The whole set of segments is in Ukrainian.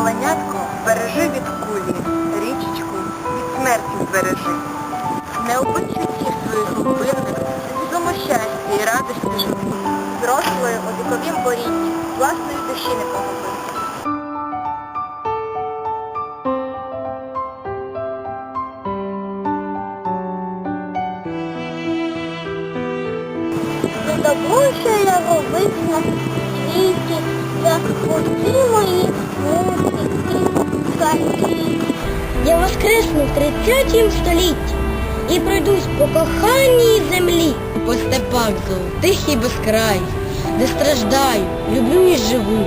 Оленятко, бережи від кулі, річечку від смерті збережи. Не убить світів своїх глибинних, в цьому щасті і радості живи. Зрослої у віковім борінні, власної душі не погуби. Добро, що я робив на світі, за усі мої воскресну в 30 столітті і пройдусь по коханій землі. По степах золотих і безкрай, де страждаю, люблю і живу,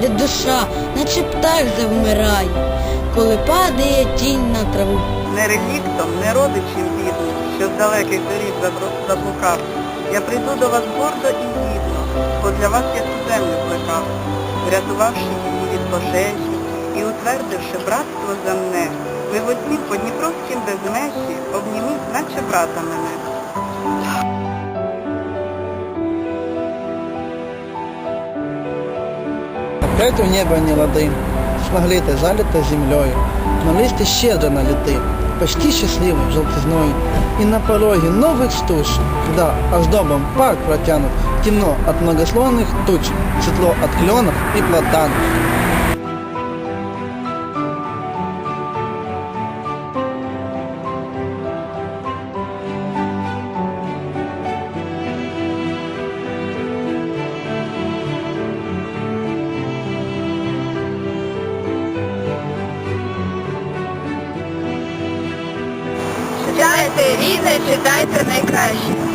де душа, наче птах завмирає, коли падає тінь на траву. Не реліктом, не родичем бідним, що з далеких доріг заблукав. Я прийду до вас гордо і гідно, бо для вас я цю землю плекав, врятувавши її від пожежі і утвердивши братство земне. Ви в одні по Дніпровськім безмежі обніміть, наче брата мене. Опять у неба не лады, смоглито залито землей, но листья щедро налиты, почти счастливый желтизной. И на пороге новых стуж, когда оздобом парк протянут, темно от многослойных туч, светло от кленов и платанов. Читайте рідне, читайте найкраще.